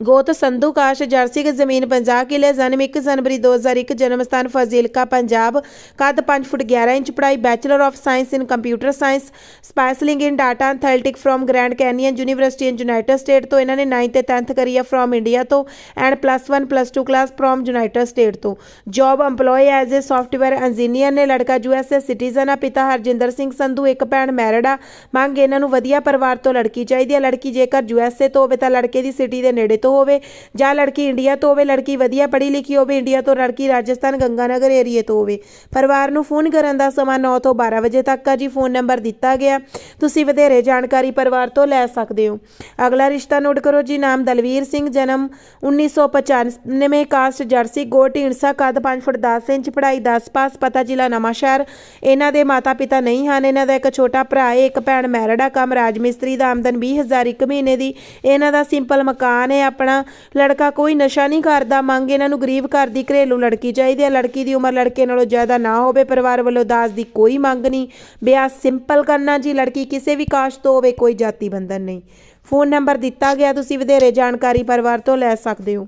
ਗੋਤ ਸੰਧੂ ਕਾਸ਼ ਜਰਸੀ ਕੀ ਜ਼ਮੀਨ 50 ਕਿਲੇ, ਜਨਮ 1 ਜਨਵਰੀ 2001 ਜਨਮ ਸਥਾਨ ਫਾਜ਼ਿਲਕਾ, ਪੰਜਾਬ, ਕੱਦ 5 ਫੁੱਟ 11 ਇੰਚ ਪੜ੍ਹਾਈ bachelor of science in computer science specialising in data analytic from Grand Canyon University in United State ਤੋਂ, ਇਹਨਾਂ ਨੇ 9th ਤੇ 10th ਕਰੀ ਆ ਫਰੋਮ ਇੰਡੀਆ ਤੋਂ and plus 1 plus 2 class from United State ਤੋਂ। Job EMPLOYE as a software engineer ਨੇ ਲੜਕਾ ਯੂਐਸਏ ਸਿਟੀਜ਼ਨ ਆ, ਪਿਤਾ ਹਰਜਿੰਦਰ ਸਿੰਘ ਸੰਧੂ, ਇੱਕ ਭੈਣ ਮੈਰਿਡ ਆ। ਮੰਗ ਇਹਨਾਂ ਨੂੰ ਵਧੀਆ ਪਰਿਵਾਰ ਤੋਂ ਲੜਕੀ ਚਾਹੀਦੀ ਹੈ ਲੜਕੀ ਜੇਕਰ ਯੂਐਸਏ ਤੋਂ ਹੋਵੇ ਤਾਂ ਲੜਕੇ ਦੀ ਸਿਟੀ ਦੇ ਨੇੜੇ ਤੋਂ ਹੋਵੇ ਜਾਂ ਲੜਕੀ ਇੰਡੀਆ ਤੋਂ ਹੋਵੇ, ਲੜਕੀ ਵਧੀਆ ਪੜ੍ਹੀ ਲਿਖੀ ਹੋਵੇ ਇੰਡੀਆ ਤੋਂ ਲੜਕੀ ਰਾਜਸਥਾਨ ਗੰਗਾਨਗਰ ਏਰੀਏ ਤੋਂ ਹੋਵੇ। ਪਰਿਵਾਰ ਨੂੰ ਫੋਨ ਕਰਨ ਦਾ ਸਮਾਂ 9 ਤੋਂ 12 ਵਜੇ ਤੱਕ ਆ ਜੀ, ਫੋਨ ਨੰਬਰ ਦਿੱਤਾ ਗਿਆ। ਤੁਸੀਂ ਵਧੇਰੇ ਜਾਣਕਾਰੀ ਪਰਿਵਾਰ ਤੋਂ ਲੈ ਸਕਦੇ ਹੋ। ਅਗਲਾ ਰਿਸ਼ਤਾ ਨੋਟ ਕਰੋ ਜੀ, ਨਾਮ ਦਲਵੀਰ ਸਿੰਘ, ਜਨਮ 1995 ਕਾਸਟ ਜਰਸੀ ਗੋ ਢੀਂਡਸਾ, ਕੱਦ 5 ਫੁੱਟ 10 ਇੰਚ, ਪੜ੍ਹਾਈ 10 ਪਾਸ, ਪਤਾ ਜ਼ਿਲ੍ਹਾ ਨਵਾਂਸ਼ਹਿਰ। ਇਹਨਾਂ ਦੇ ਮਾਤਾ ਪਿਤਾ ਨਹੀਂ ਹਨ, ਇਹਨਾਂ ਦਾ ਇੱਕ ਛੋਟਾ ਭਰਾ ਹੈ, ਇੱਕ ਭੈਣ ਮੈਰਿਡ ਆ, ਕੰਮ ਰਾਜ ਮਿਸਤਰੀ ਦਾ ਆਮਦਨ 20000 ਇੱਕ ਮਹੀਨੇ ਦੀ। ਇਹਨਾਂ ਦਾ ਸਿੰਪਲ ਮਕਾਨ ਹੈ ਆਪਣਾ ਲੜਕਾ ਕੋਈ ਨਸ਼ਾ ਨਹੀਂ ਕਰਦਾ, ਮੰਗ ਇਹਨਾਂ ਨੂੰ ਗਰੀਬ ਘਰ ਦੀ ਘਰੇਲੂ ਲੜਕੀ ਚਾਹੀਦੀ ਹੈ। ਲੜਕੀ ਦੀ ਉਮਰ ਲੜਕੇ ਨਾਲੋਂ ਜ਼ਿਆਦਾ ਨਾ ਹੋਵੇ, ਪਰਿਵਾਰ ਵੱਲੋਂ ਦਾਜ ਦੀ ਕੋਈ ਮੰਗ ਨਹੀਂ। ਵਿਆਹ ਸਿੰਪਲ ਕਰਨਾ ਜੀ, ਲੜਕੀ ਕਿਸੇ ਵੀ ਕਾਸਟ ਤੋਂ ਹੋਵੇ, ਕੋਈ ਜਾਤੀ ਬੰਧਨ ਨਹੀਂ। ਫੋਨ ਨੰਬਰ ਦਿੱਤਾ ਗਿਆ, ਤੁਸੀਂ ਵਧੇਰੇ ਜਾਣਕਾਰੀ ਪਰਿਵਾਰ ਤੋਂ ਲੈ ਸਕਦੇ ਹੋ।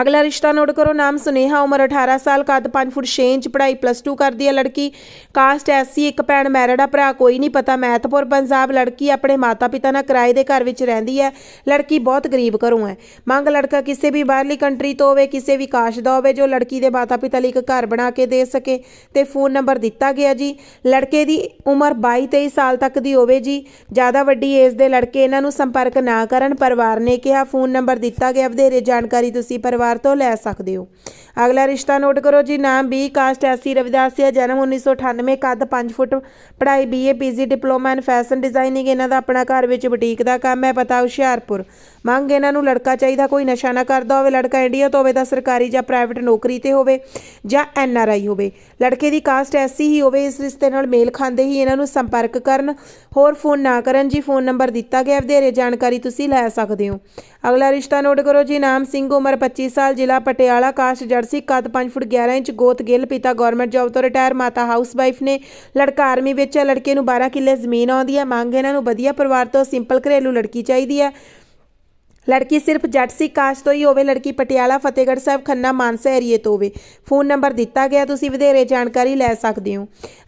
ਅਗਲਾ ਰਿਸ਼ਤਾ ਨੋਟ ਕਰੋ, ਨਾਮ ਸੁਨੇਹਾ, ਉਮਰ 18 ਸਾਲ, ਕੱਦ 5 ਫੁੱਟ 6 ਇੰਚ, ਪੜ੍ਹਾਈ ਪਲੱਸ 2 ਕਰਦੀ ਹੈ ਲੜਕੀ। ਕਾਸਟ ਐਸਸੀ, ਇੱਕ ਭੈਣ ਮੈਰਿਡ ਆ, ਭਰਾ, ਕੋਈ ਨਹੀਂ ਪਤਾ ਮੈਥਪੁਰ ਪੰਜਾਬ, ਲੜਕੀ ਆਪਣੇ ਮਾਤਾ ਪਿਤਾ ਨਾਲ ਕਿਰਾਏ ਦੇ ਘਰ ਵਿੱਚ ਰਹਿੰਦੀ ਹੈ। ਲੜਕੀ ਬਹੁਤ ਗਰੀਬ ਘਰੋਂ ਹੈ। ਮੰਗ ਲੜਕਾ ਕਿਸੇ ਵੀ ਬਾਹਰਲੀ ਕੰਟਰੀ ਤੋਂ ਹੋਵੇ, ਕਿਸੇ ਵੀ ਕਾਸ਼ ਦਾ ਹੋਵੇ, ਜੋ ਲੜਕੀ ਦੇ ਮਾਤਾ ਪਿਤਾ ਲਈ ਇੱਕ ਘਰ ਬਣਾ ਕੇ ਦੇ ਸਕੇ। ਤੇ ਫੋਨ ਨੰਬਰ ਦਿੱਤਾ ਗਿਆ ਜੀ। ਲੜਕੇ ਦੀ ਉਮਰ 22 23 ਸਾਲ ਤੱਕ ਦੀ ਹੋਵੇ ਜੀ। ਜ਼ਿਆਦਾ ਵੱਡੀ ਏਜ ਦੇ ਲੜਕੇ ਇਹਨਾਂ ਨੂੰ ਸੰਪਰਕ ਨਾ ਕਰਨ, ਪਰਿਵਾਰ ਨੇ ਕਿਹਾ। ਫੋਨ ਨੰਬਰ ਦਿੱਤਾ ਗਿਆ। ਵਧੇਰੇ ਜਾਣਕਾਰੀ ਤੁਸੀਂ ਪਰਿਵਾਰ ਤੋਂ ਲੈ ਸਕਦੇ ਹੋ। ਅਗਲਾ ਰਿਸ਼ਤਾ ਨੋਟ ਕਰੋ ਜੀ, ਨਾਮ ਬੀ ਕਾਸਟ ਐਸੀ ਰਵਿਦਾਸੀਆ ਜਨਮ 1998 ਕੱਦ 5 ਫੁੱਟ, ਪੜ੍ਹਾਈ BA PG diploma in fashion designing ਇਹਨਾਂ ਦਾ ਆਪਣਾ ਘਰ ਵਿੱਚ ਬੁਟੀਕ ਦਾ ਕੰਮ ਹੈ, ਪਤਾ ਹੁਸ਼ਿਆਰਪੁਰ। ਮੰਗ ਇਹਨਾਂ ਨੂੰ ਲੜਕਾ ਚਾਹੀਦਾ, ਕੋਈ ਨਸ਼ਾ ਨਾ ਕਰਦਾ ਹੋਵੇ, ਲੜਕਾ ਇੰਡੀਆ ਤੋਂ ਹੋਵੇ ਤਾਂ ਸਰਕਾਰੀ ਜਾਂ ਪ੍ਰਾਈਵੇਟ ਨੌਕਰੀ ਤੇ ਹੋਵੇ ਜਾਂ ਐਨ ਆਰ ਆਈ ਹੋਵੇ। ਲੜਕੇ ਦੀ ਕਾਸਟ ਐਸੀ ਹੀ ਹੋਵੇ, ਇਸ ਰਿਸ਼ਤੇ ਨਾਲ ਮੇਲ ਖਾਂਦੇ ਹੀ ਇਹਨਾਂ ਨੂੰ ਸੰਪਰਕ ਕਰਨ। ਹੋਰ ਫੋਨ ਨਾ ਕਰਨ ਜੀ, ਫੋਨ ਨੰਬਰ ਦਿੱਤਾ ਗਿਆ, ਵਧੇਰੇ ਜਾਣਕਾਰੀ ਤੁਸੀਂ ਲੈ ਸਕਦੇ ਹੋ। ਅਗਲਾ ਰਿਸ਼ਤਾ ਨੋਟ ਕਰੋ ਜੀ, ਨਾਮ ਸਿੰਘ, ਉਮਰ 25 ਸਾਲ, ਜ਼ਿਲ੍ਹਾ ਪਟਿਆਲਾ ਕਾਸਟ ਜਰਸੀ, ਕੱਦ 5 ਫੁੱਟ 11 ਇੰਚ, ਗੋਤ ਗਿੱਲ, ਪਿਤਾ ਗਵਰਨਮੈਂਟ ਜੌਬ ਤੋਂ ਰਿਟਾਇਰ ਮਾਤਾ ਹਾਊਸ ਵਾਈਫ ਨੇ। ਲੜਕਾ ਆਰਮੀ ਵਿੱਚ ਹੈ, ਲੜਕੇ ਨੂੰ 12 ਕਿੱਲੇ ਜ਼ਮੀਨ ਆਉਂਦੀ ਹੈ, ਮੰਗ ਇਹਨਾਂ ਨੂੰ ਵਧੀਆ ਪਰਿਵਾਰ ਤੋਂ ਸਿੰਪਲ ਘਰੇਲੂ ਲੜਕੀ ਚਾਹੀਦੀ ਹੈ। ਲੜਕੀ ਸਿਰਫ ਜੱਟ ਸੀ ਕਾਸਟ ਤੋਂ ਹੀ ਹੋਵੇ ਲੜਕੀ ਪਟਿਆਲਾ, ਫਤਿਹਗੜ੍ਹ ਸਾਹਿਬ, ਖੰਨਾ, ਮਾਨਸਾ ਏਰੀਏ ਤੋਂ ਹੋਵੇ। ਫੋਨ ਨੰਬਰ ਦਿੱਤਾ ਗਿਆ, ਤੁਸੀਂ ਵਧੇਰੇ ਜਾਣਕਾਰੀ ਲੈ ਸਕਦੇ ਹੋ।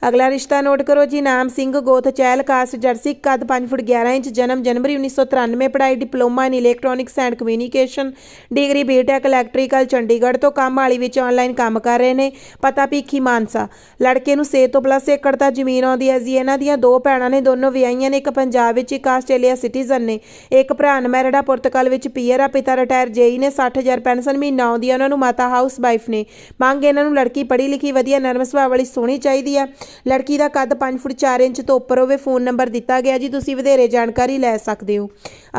ਅਗਲਾ ਰਿਸ਼ਤਾ ਨੋਟ ਕਰੋ ਜੀ, ਨਾਮ ਸਿੰਘ ਗੋਤ, ਚਹਿਲ, ਕਾਸਟ, ਜਰਸੀ, ਕੱਦ 5 ਫੁੱਟ 11 ਇੰਚ, ਜਨਮ ਜਨਵਰੀ 1993 ਪੜ੍ਹਾਈ, diploma in electronics and communication, degree BTech electrical Chandigarh ਤੋਂ ਕੰਮ ਵਾਲੀ ਵਿੱਚ ਆਨਲਾਈਨ ਕੰਮ ਕਰ ਰਹੇ ਨੇ, ਪਤਾ ਭੀਖੀ ਮਾਨਸਾ। ਲੜਕੇ ਨੂੰ 6 ਤੋਂ ਪਲੱਸ ਏਕੜ ਤਾਂ ਜ਼ਮੀਨ ਆਉਂਦੀ ਹੈ ਜੀ, ਇਹਨਾਂ ਦੀਆਂ ਦੋ ਭੈਣਾਂ ਨੇ, ਦੋਨੋਂ ਵਿਆਹੀਆਂ ਨੇ, ਇੱਕ ਪੰਜਾਬ ਵਿੱਚ, ਇੱਕ ਆਸਟ੍ਰੇਲੀਆ ਸਿਟੀਜ਼ਨ ਨੇ, ਇੱਕ ਭਰਾ ਅਮਰੀਕਾ ਪੁਰਤਗਾਲ ਵਿੱਚ ਪੀਆਰ ਆ ਪਿਤਾ ਰਿਟਾਇਰ ਜੇਈ ਨੇ 60000 ਪੈਨਸ਼ਨ ਮਹੀਨਾ ਆਉਂਦੀ ਹੈ ਉਹਨਾਂ ਨੂੰ ਮਾਤਾ ਹਾਊਸ ਵਾਈਫ ਨੇ ਮੰਗ ਇਹਨਾਂ ਨੂੰ ਲੜਕੀ ਪੜ੍ਹੀ ਲਿਖੀ ਵਧੀਆ, ਨਰਮ ਸੁਭਾਅ ਵਾਲੀ ਸੋਹਣੀ ਚਾਹੀਦੀ ਆ। ਲੜਕੀ ਦਾ ਕੱਦ 5 ਫੁੱਟ 4 ਇੰਚ ਤੋਂ ਉੱਪਰ ਹੋਵੇ, ਫੋਨ ਨੰਬਰ ਦਿੱਤਾ ਗਿਆ ਜੀ, ਤੁਸੀਂ ਵਧੇਰੇ ਜਾਣਕਾਰੀ ਲੈ ਸਕਦੇ ਹੋ।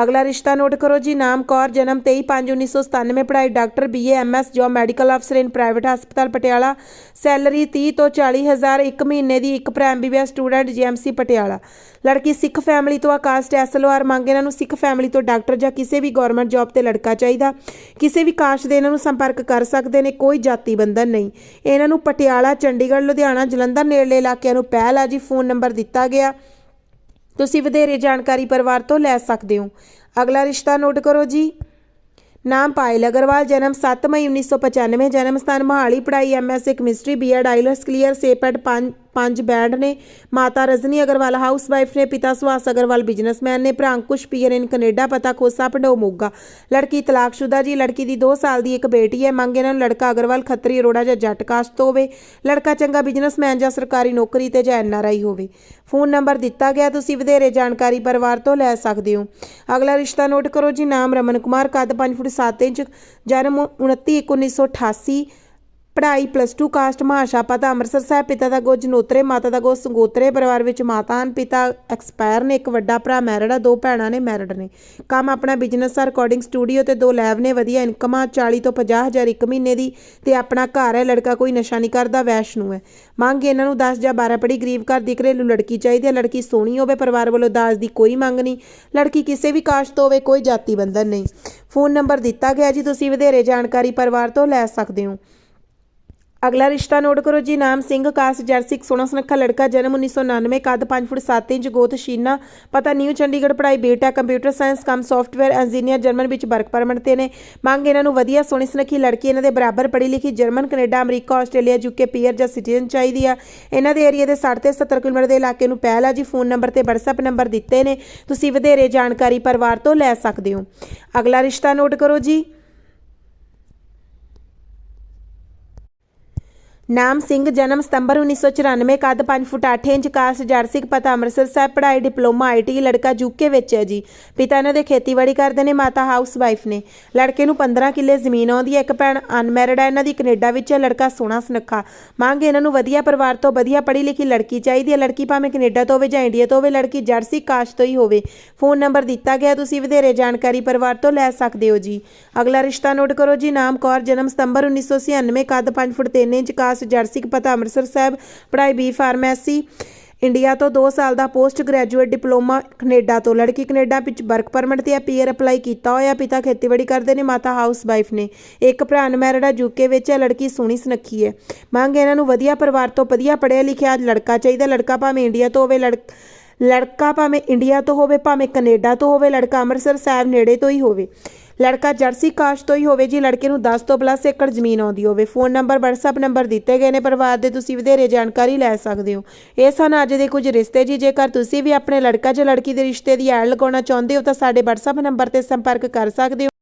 ਅਗਲਾ ਰਿਸ਼ਤਾ ਨੋਟ ਕਰੋ ਜੀ, ਨਾਮ ਕੌਰ, ਜਨਮ 23/5/1997 ਪੜ੍ਹਾਈ ਡਾਕਟਰ ਬੀਏ ਐਮਐਸ ਜੋ ਮੈਡੀਕਲ ਅਫਸਰ ਇਨ ਪ੍ਰਾਈਵੇਟ ਹਸਪਤਾਲ ਪਟਿਆਲਾ। ਸੈਲਰੀ 30 ਤੋਂ 40000 ਇੱਕ ਮਹੀਨੇ ਦੀ ਇੱਕ ਭਰਾ ਐਮਬੀਬੀਐਸ ਸਟੂਡੈਂਟ ਜੀਐਮਸੀ ਪਟਿਆਲਾ। ਲੜਕੀ ਸਿੱਖ ਫੈਮਿਲੀ ਤੋਂ ਆਕਾਸਟ ਐਸਐਲਆਰ ਮੰਗ ਇਹਨਾਂ ਨੂੰ ਸਿੱਖ ਫੈਮਿਲੀ ਤੋਂ ਡਾਕਟਰ ਜਾਂ ਕਿਸੇ ਵੀ ਗਵਰਨਮੈਂਟ ਜੌਬ ਤੇ ਲੜਕਾ ਚਾਹੀਦਾ। ਕਿਸੇ ਵੀ ਕਾਸ਼ ਦੇ ਇਹਨਾਂ ਨੂੰ ਸੰਪਰਕ ਕਰ ਸਕਦੇ ਨੇ, ਕੋਈ ਜਾਤੀ ਬੰਧਨ ਨਹੀਂ। ਇਹਨਾਂ ਨੂੰ ਪਟਿਆਲਾ, ਚੰਡੀਗੜ੍ਹ, ਲੁਧਿਆਣਾ, ਜਲੰਧਰ ਨੇੜਲੇ ਇਲਾਕਿਆਂ ਨੂੰ ਪਹਿਲ ਆ ਜੀ, ਫੋਨ ਨੰਬਰ ਦਿੱਤਾ ਗਿਆ। ਤੁਸੀਂ ਵਧੇਰੇ ਜਾਣਕਾਰੀ ਪਰਿਵਾਰ ਤੋਂ ਲੈ ਸਕਦੇ ਹੋ। ਅਗਲਾ ਰਿਸ਼ਤਾ ਨੋਟ ਕਰੋ ਜੀ। ਨਾਮ ਪਾਇਲ ਅਗਰਵਾਲ, ਜਨਮ 7 ਮਈ 1995 ਜਨਮ ਸਥਾਨ ਮੋਹਾਲੀ, ਪੜ੍ਹਾਈ MSc chemistry BEd IELTS clear, ਸੇਪੈਟ 5 ਪੰਜ ਬੈਂਡ ਨੇ। ਮਾਤਾ ਰਜਨੀ ਅਗਰਵਾਲ, ਹਾਊਸਵਾਈਫ ਨੇ, ਪਿਤਾ ਸੁਹਾਸ ਅਗਰਵਾਲ, ਬਿਜ਼ਨਸਮੈਨ ਨੇ ਭਰਾ ਅੰਕੁਸ਼ ਪੀਅਰ ਇਨ ਕੈਨੇਡਾ, ਪਤਾ ਖੋਸਾ ਪੰਡੋ ਮੋਗਾ। ਲੜਕੀ ਤਲਾਕਸ਼ੁਦਾ ਜੀ, ਲੜਕੀ ਦੀ 2 ਸਾਲ ਦੀ ਇੱਕ ਬੇਟੀ ਹੈ। ਮੰਗ ਇਹਨਾਂ ਨੂੰ ਲੜਕਾ ਅਗਰਵਾਲ ਖੱਤਰੀ ਅਰੋੜਾ ਜਾਂ ਜੱਟ ਕਾਸਟ ਤੋਂ ਹੋਵੇ। ਲੜਕਾ ਚੰਗਾ ਬਿਜ਼ਨਸਮੈਨ ਜਾਂ ਸਰਕਾਰੀ ਨੌਕਰੀ ਤੇ ਜਾਂ ਐਨਆਰਆਈ ਹੋਵੇ। ਫੋਨ ਨੰਬਰ ਦਿੱਤਾ ਗਿਆ, ਤੁਸੀਂ ਵਧੇਰੇ ਜਾਣਕਾਰੀ ਪਰਿਵਾਰ ਤੋਂ ਲੈ ਸਕਦੇ ਹੋ। ਅਗਲਾ ਰਿਸ਼ਤਾ ਨੋਟ ਕਰੋ ਜੀ, ਨਾਮ ਰਮਨ ਕੁਮਾਰ, ਕੱਦ 5 ਫੁੱਟ 7 ਇੰਚ, ਜਨਮ 29 1988 ਪੜ੍ਹਾਈ ਪਲੱਸ 2 ਕਾਸਟ ਮਹਾਸ਼ਾ ਪਤਾ ਅੰਮ੍ਰਿਤਸਰ ਸਾਹਿਬ, ਪਿਤਾ ਦਾ ਗੋ ਜਨੋਤਰੇ ਮਾਤਾ ਦਾ ਗੋ ਸੰਗੋਤਰੇ ਪਰਿਵਾਰ ਵਿੱਚ ਮਾਤਾ ਹਨ ਪਿਤਾ ਐਕਸਪਾਇਰ ਨੇ, ਇੱਕ ਵੱਡਾ ਭਰਾ ਮੈਰਿਡ ਆ, ਦੋ ਭੈਣਾਂ ਨੇ ਮੈਰਿਡ ਨੇ। ਕੰਮ ਆਪਣਾ ਬਿਜ਼ਨਸ ਆ ਰਿਕਾਰਡਿੰਗ ਸਟੂਡੀਓ ਤੇ ਦੋ ਲੈਬ ਨੇ, ਵਧੀਆ ਇਨਕਮ ਆ 40 ਤੋਂ 50 ਹਜ਼ਾਰ ਇੱਕ ਮਹੀਨੇ ਦੀ ਤੇ ਆਪਣਾ ਘਰ ਹੈ, ਲੜਕਾ ਕੋਈ ਨਸ਼ਾ ਨਹੀਂ ਕਰਦਾ, ਵੈਸ਼ਨੂ ਹੈ। ਮੰਗ ਇਹਨਾਂ ਨੂੰ 10 ਜਾਂ 12 ਪੜੀ ਗਰੀਬ ਘਰ ਦੀ ਘਰੇਲੂ ਲੜਕੀ ਚਾਹੀਦੀ ਹੈ ਲੜਕੀ ਸੋਹਣੀ ਹੋਵੇ, ਪਰਿਵਾਰ ਵੱਲੋਂ ਦਾਜ ਦੀ ਕੋਈ ਮੰਗ ਨਹੀਂ, ਲੜਕੀ ਕਿਸੇ ਵੀ ਕਾਸਟ ਤੋਂ ਹੋਵੇ, ਕੋਈ ਜਾਤੀ ਬੰਧਨ ਨਹੀਂ। ਫੋਨ ਨੰਬਰ ਦਿੱਤਾ ਗਿਆ ਜੀ, ਤੁਸੀਂ ਵਧੇਰੇ ਜਾਣਕਾਰੀ ਪਰਿਵਾਰ ਤੋਂ ਲੈ ਸਕਦੇ ਹੋ। ਅਗਲਾ ਰਿਸ਼ਤਾ ਨੋਟ ਕਰੋ ਜੀ, ਨਾਮ ਸਿੰਘ, ਕਾਸ, ਜਰਸੀ ਇੱਕ ਸੋਹਣਾ ਸੁਨੱਖਾ ਲੜਕਾ, ਜਨਮ 1999 ਕੱਦ 5 ਫੁੱਟ 7 ਇੰਚ, ਗੋਤ ਸ਼ੀਨਾ, ਪਤਾ ਨਿਊ ਚੰਡੀਗੜ੍ਹ ਪੜ੍ਹਾਈ, ਬੇਟਾ computer science cum software engineer German ਵਿੱਚ ਵਰਕ ਪਰਮਿਟ ਤੇ ਨੇ। ਮੰਗ ਇਹਨਾਂ ਨੂੰ ਵਧੀਆ ਸੋਹਣੀ ਸੁਨੱਖੀ ਲੜਕੀ ਇਹਨਾਂ ਦੇ ਬਰਾਬਰ ਪੜ੍ਹੀ ਲਿਖੀ German, Canada, America, Australia UK PR ਜਾਂ ਸਿਟੀਜ਼ਨ ਚਾਹੀਦੀ ਆ। ਇਹਨਾਂ ਦੇ ਏਰੀਆ ਦੇ 60 ਤੇ 70 ਕਿਲੋਮੀਟਰ ਦੇ ਇਲਾਕੇ ਨੂੰ ਪਹਿਲ ਆ ਜੀ। ਫੋਨ ਨੰਬਰ ਤੇ WhatsApp ਨੰਬਰ ਦਿੱਤੇ ਨੇ। ਤੁਸੀਂ ਵਧੇਰੇ ਜਾਣਕਾਰੀ ਪਰਿਵਾਰ ਤੋਂ ਲੈ ਸਕਦੇ ਹੋ। ਅਗਲਾ ਰਿਸ਼ਤਾ ਨੋਟ ਕਰੋ ਜੀ। ਨਾਮ ਸਿੰਘ, ਜਨਮ ਸਤੰਬਰ 1994 ਕੱਦ 5 ਫੁੱਟ 8 ਇੰਚ, ਕਾਸ ਜਰਸਿਕ ਪਤਾ ਅੰਮ੍ਰਿਤਸਰ ਸਾਹਿਬ, ਪੜ੍ਹਾਈ, ਡਿਪਲੋਮਾ ਆਈਟੀ ਲੜਕਾ ਯੂਕੇ ਵਿੱਚ ਹੈ ਜੀ। ਪਿਤਾ ਇਹਨਾਂ ਦੇ ਖੇਤੀਬਾੜੀ ਕਰਦੇ ਨੇ, ਮਾਤਾ ਹਾਊਸ ਵਾਈਫ ਨੇ। ਲੜਕੇ ਨੂੰ 15 ਕਿੱਲੇ ਜ਼ਮੀਨ ਆਉਂਦੀ ਹੈ, ਇੱਕ ਭੈਣ ਅਨਮੈਰਿਡ ਹੈ, ਇਹਨਾਂ ਦੀ ਕੈਨੇਡਾ ਵਿੱਚ ਹੈ, ਲੜਕਾ ਸੋਹਣਾ ਸੁਨੱਖਾ। ਮੰਗ ਇਹਨਾਂ ਨੂੰ ਵਧੀਆ ਪਰਿਵਾਰ ਤੋਂ ਵਧੀਆ ਪੜ੍ਹੀ ਲਿਖੀ ਲੜਕੀ ਚਾਹੀਦੀ ਹੈ। ਲੜਕੀ ਭਾਵੇਂ ਕੈਨੇਡਾ ਤੋਂ ਹੋਵੇ ਜਾਂ ਇੰਡੀਆ ਤੋਂ ਹੋਵੇ, ਲੜਕੀ ਜਰਸੀ, ਕਾਸ਼ ਤੋਂ ਹੀ ਹੋਵੇ। ਫੋਨ ਨੰਬਰ ਦਿੱਤਾ ਗਿਆ, ਤੁਸੀਂ ਵਧੇਰੇ ਜਾਣਕਾਰੀ ਪਰਿਵਾਰ ਤੋਂ ਲੈ ਸਕਦੇ ਹੋ ਜੀ। ਅਗਲਾ ਰਿਸ਼ਤਾ ਨੋਟ ਕਰੋ ਜੀ, ਨਾਮ ਕੌਰ, ਜਨਮ ਸਤੰਬਰ 1996 ਕੱਦ 5 ਫੁੱਟ 3 ਇੰਚ ਕਾਸ ਜਰਸਿਕ ਪਤਾ ਅੰਮ੍ਰਿਤਸਰ ਸਾਹਿਬ, ਪੜ੍ਹਾਈ ਬੀ ਫਾਰਮੇਸੀ ਇੰਡੀਆ ਤੋਂ 2 ਸਾਲ ਦਾ ਪੋਸਟ ਗ੍ਰੈਜੂਏਟ ਡਿਪਲੋਮਾ ਕੈਨੇਡਾ ਤੋਂ। ਲੜਕੀ ਕੈਨੇਡਾ ਵਿੱਚ ਵਰਕ ਪਰਮਿਟ ਤੇ ਆ ਅਪਲਾਈ ਕੀਤਾ ਹੋਇਆ, ਪਿਤਾ ਖੇਤੀਬਾੜੀ ਕਰਦੇ ਨੇ, ਮਾਤਾ ਹਾਊਸ ਵਾਈਫ ਨੇ। ਇੱਕ ਭਰਾ ਅਨਮੈਰਿਡ ਆ ਯੂਕੇ ਵਿੱਚ ਹੈ, ਲੜਕੀ ਸੋਹਣੀ ਸੁਨੱਖੀ ਹੈ। ਮੰਗ ਇਹਨਾਂ ਨੂੰ ਵਧੀਆ ਪਰਿਵਾਰ ਤੋਂ ਵਧੀਆ ਪੜ੍ਹਿਆ ਲਿਖਿਆ ਲੜਕਾ ਚਾਹੀਦਾ, ਲੜਕਾ ਭਾਵੇਂ ਇੰਡੀਆ ਤੋਂ ਹੋਵੇ ਲੜ ਲੜਕਾ ਭਾਵੇਂ ਇੰਡੀਆ ਤੋਂ ਹੋਵੇ, ਭਾਵੇਂ ਕੈਨੇਡਾ ਤੋਂ ਹੋਵੇ, ਲੜਕਾ ਅੰਮ੍ਰਿਤਸਰ ਸਾਹਿਬ ਨੇੜੇ ਤੋਂ ਹੀ ਹੋਵੇ। ਲੜਕਾ ਜਰਸੀ ਕਾਸ਼ ਤੋਂ ਹੀ ਹੋਵੇ, ਜੀ ਲੜਕੇ ਨੂੰ 10 ਤੋਂ ਪਲੱਸ ਏਕੜ ਜ਼ਮੀਨ ਆਉਂਦੀ ਹੋਵੇ। ਫੋਨ ਨੰਬਰ, WhatsApp ਨੰਬਰ ਦਿੱਤੇ ਗਏ ਨੇ, ਪਰਿਵਾਰ ਦੇ ਤੁਸੀਂ ਵਧੇਰੇ ਜਾਣਕਾਰੀ ਲੈ ਸਕਦੇ ਹੋ। ਇਹ ਸਨ ਅੱਜ ਦੇ ਕੁਝ ਰਿਸ਼ਤੇ ਜੀ, ਜੇਕਰ ਤੁਸੀਂ ਵੀ ਆਪਣੇ ਲੜਕਾ ਜਾਂ ਲੜਕੀ ਦੇ ਰਿਸ਼ਤੇ ਦੀ ਐਡ ਲਗਾਉਣਾ ਚਾਹੁੰਦੇ ਹੋ, ਤਾਂ ਸਾਡੇ WhatsApp ਨੰਬਰ ਤੇ ਸੰਪਰਕ ਕਰ ਸਕਦੇ ਹੋ।